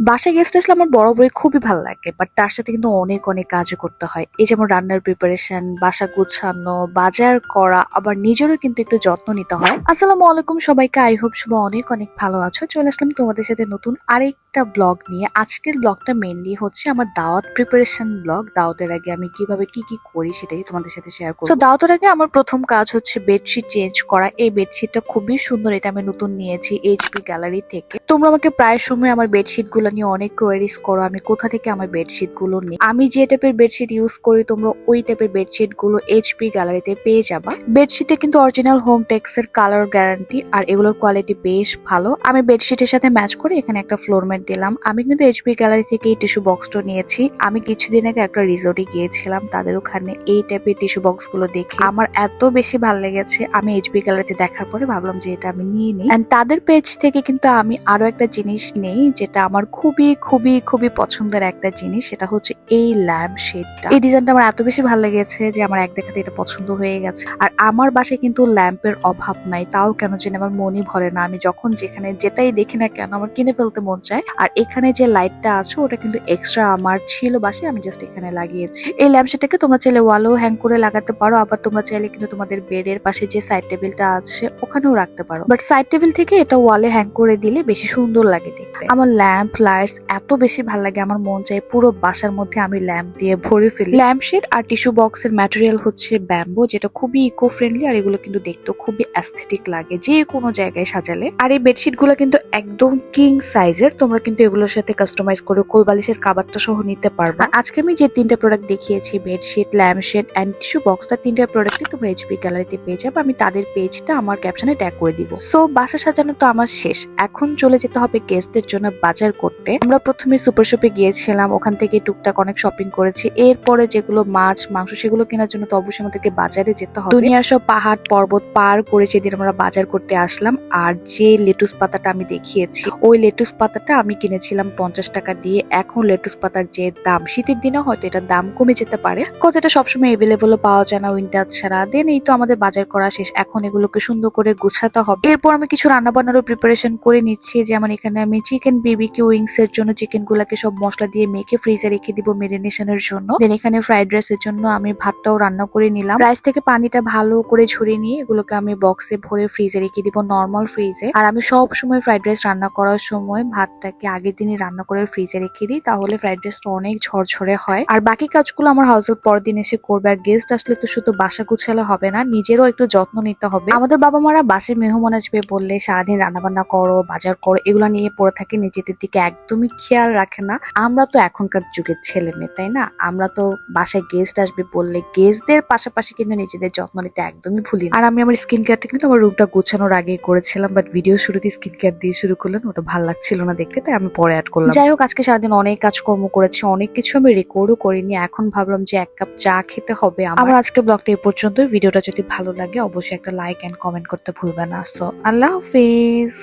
বাসায় গেস্ট আসলে আমার বড় বরাবরই খুবই ভালো লাগে বাট তার সাথে কিন্তু অনেক অনেক কাজও করতে হয়। এই যেমন রান্নার প্রিপারেশন বাসা গুছানো, বাজার করা, আবার নিজেরও কিন্তু একটু যত্ন নিতে হয়। আসসালামু আলাইকুম সবাইকে আই হোপ শুভ অনেক অনেক ভালো আছো। চলে আসলাম তোমাদের সাথে নতুন আরেকটা ব্লগ নিয়ে। আজকের ব্লগটা মেনলি হচ্ছে আমার দাওয়াত প্রিপারেশন ব্লগ দাওয়াতের আগে আমি কীভাবে কি কি করি সেটাই তোমাদের সাথে শেয়ার করব। দাওয়াতের আগে আমার প্রথম কাজ হচ্ছে বেডশিট চেঞ্জ করা। এই বেডশিটটা খুবই সুন্দর, এটা আমি নতুন নিয়েছি এইচপি গ্যালারি থেকে। তোমরা আমাকে প্রায় সময় আমার বেডশিটগুলো নিয়ে অনেক কোয়ারিজ করো, আমি কোথা থেকে আমার বেডশিটগুলো নিই? আমি যে টাইপের বেডশিট ইউজ করি, তোমরা ওই টাইপের বেডশিটগুলো এইচপি গ্যালারিতে পেয়ে যাবা। বেডশিটে কিন্তু অরিজিনাল হোম টেক্স এর কালার গ্যারান্টি আর এগুলোর কোয়ালিটি বেশ ভালো। আমি বেডশিটের সাথে ম্যাচ করে এখানে একটা ফ্লোর ম্যাট দিলাম। আমি কিন্তু এইচপি গ্যালারি থেকে এই টিস্যু বক্সটা নিয়েছি। আমি কিছুদিন আগে একটা রিসোর্টে গিয়েছিলাম, তাদের ওখানে এই টাইপের টিস্যু বক্সগুলো দেখে। আমার এত বেশি ভালো লেগেছে, আমি এইচপি গ্যালারিতে দেখার পরে ভাবলাম যে এটা আমি নিয়ে নিই। তাদের পেজ থেকে কিন্তু আমি আরও একটা জিনিস নেই, যেটা আমার খুবই খুবই খুবই পছন্দের একটা জিনিস, সেটা হচ্ছে এই ল্যাম্প শেডটা এই ডিজাইনটা আমার এত বেশি ভালো লেগেছে যে আমার এক দেখাতে এটা পছন্দ হয়ে গেছে। আর আমার বাসায় কিন্তু ল্যাম্পের অভাব নাই, তাও কেন জানি আমার মনই ভরে না। আমি যখন যেখানে যেটাই দেখি না কেন, আমার কিনে ফেলতে মন চায়। আর এখানে যে লাইটটা আছে, ওটা কিন্তু এক্সট্রা আমার ছিল বাসায়, আমি জাস্ট এখানে লাগিয়েছি। এই ল্যাম্প শেডটাকে তোমরা চাইলে ওয়ালেও হ্যাং করে লাগাতে পারো, আবার তোমরা চাইলে কিন্তু তোমাদের বেডের পাশে যে সাইড টেবিলটা আছে, ওখানেও রাখতে পারো। বাট সাইড টেবিল থেকে এটা ওয়ালে হ্যাং করে দিলে বেশি সুন্দর লাগে দেখতে। আমার ল্যাম্প লাইটস এত বেশি ভালো লাগে, আমার মন চাই পুরো বাসার মধ্যে আমি ল্যাম্প দিয়ে ভরে ফেলি। ল্যাম্প শেড আর টিস্যু বক্সের ম্যাটেরিয়াল হচ্ছে ব্যাম্বো যেটা খুবই ইকো ফ্রেন্ডলি আর এগুলো কিন্তু দেখতে খুবই অ্যাস্থেটিক লাগে, যে কোনো জায়গায় সাজালে। আর এই বেডশিটগুলো কিন্তু একদম কিং সাইজের তোমরা কিন্তু এগুলোর সাথে কাস্টমাইজ করে কোল বালিশের কাবারটা সহ নিতে পারবে। আজকে আমি যে তিনটা প্রোডাক্ট দেখিয়েছি bedsheet lamp shade and tissue বক্সটা তিনটা প্রোডাক্টই তোমরা এইচপি গ্যালারিতে পেয়ে যাবে, আমি তাদের পেজটা আমার ক্যাপশনে ট্যাগ করে দিব। সো বাসা সাজানো তো আমার শেষ, এখন চলে যেতে হবে গেস্টদের জন্য বাজার করতে। আমরা প্রথমে সুপার শপে গিয়েছিলাম, ওখান থেকে টুকটাক অনেক শপিং করেছি। এরপরে যেগুলো মাছ, মাংস, সেগুলো কেনার জন্য তো অবশ্যই আমাদেরকে বাজারে যেতে হবে। দুনিয়ার সব পাহাড়, পর্বত পার করে যেদিন আমরা বাজার করতে আসলাম। আর যে লেটুস পাতাটা আমি দেখিয়েছি, ওই লেটুস পাতাটা আমি কিনেছিলাম পঞ্চাশ টাকা দিয়ে। এখন লেটুস পাতার যে দাম, শীতের দিনে হয়তো এটার দাম কমে যেতে পারে। কজ এটা সবসময় এভেলেবল পাওয়া যায় না উইন্টার ছাড়া। দেন এই তো আমাদের বাজার করা শেষ। এখন এগুলোকে সুন্দর করে গুছাতে হবে। এরপর আমি কিছু রান্না বান্নারও প্রিপারেশন করে নিচ্ছি। যেমন এখানে আমি চিকেন বিবিকিউ উইংস এর জন্য চিকেন গুলাকে সব মশলা দিয়ে মেখে ফ্রিজে রেখে দিব মেরিনেশনের জন্য। দেন এখানে ফ্রাইড রাইস এর জন্য আমি ভাতটাও রান্না করে নিলাম। রাইস থেকে পানিটা ভালো করে ঝরিয়ে নিয়ে এগুলোকে আমি বক্সে ভরে ফ্রিজে রেখে দিব নর্মাল ফ্রিজে আর আমি সব সময় ফ্রাইড রাইস রান্না করার সময় ভাতটাকে আগের দিনই রান্না করে ফ্রিজে রেখে দিই, তাহলে ফ্রাইড রাইসটা অনেক ঝরঝরে হয়। আর বাকি কাজগুলো আমার হাউস পরের দিন এসে করবে। আর গেস্ট আসলে তো শুধু বাসা গুছালে হবে না, নিজেরও একটু যত্ন নিতে হবে। আমাদের বাবা মারা বাসে মেহমান আসবে বললে সারাদিন রান্না বান্না করো, বাজার করো, এগুলো নিয়ে পড়ে থাকে নিজেদের দিকে একদমই খেয়াল রাখে না, আমরা তো এখনকার যুগের ছেলে মেয়ে, তাই না? আমরা তো বাসায় গেস্ট আসবে বললে গেস্টদের পাশাপাশি কিন্তু নিজেদের যত্ন নিতে একদমই ভুলি আর আমি আমার স্কিন কেয়ারটা কিন্তু আমার রুমটা গোছানোর আগে করেছিলাম বাট ভিডিও শুরুতে স্কিন কেয়ার দিয়ে শুরু করলেন, ওটা ভালো লাগছিল না দেখতে, তাই আমি পরে অ্যাড করলাম। যাই হোক, আজকে সারাদিন অনেক কাজকর্ম করেছি, অনেক কিছু আমি রেকর্ডও করিনি, এখন ভাবলাম যে এক কাপ চা খেতে হবে আমার। আজকে ব্লগটা এই পর্যন্ত ভিডিওটা যদি ভালো লাগে, অবশ্যই একটা লাইক এন্ড কমেন্ট করতে ভুলবে না। সো আল্লাহ হাফিজ।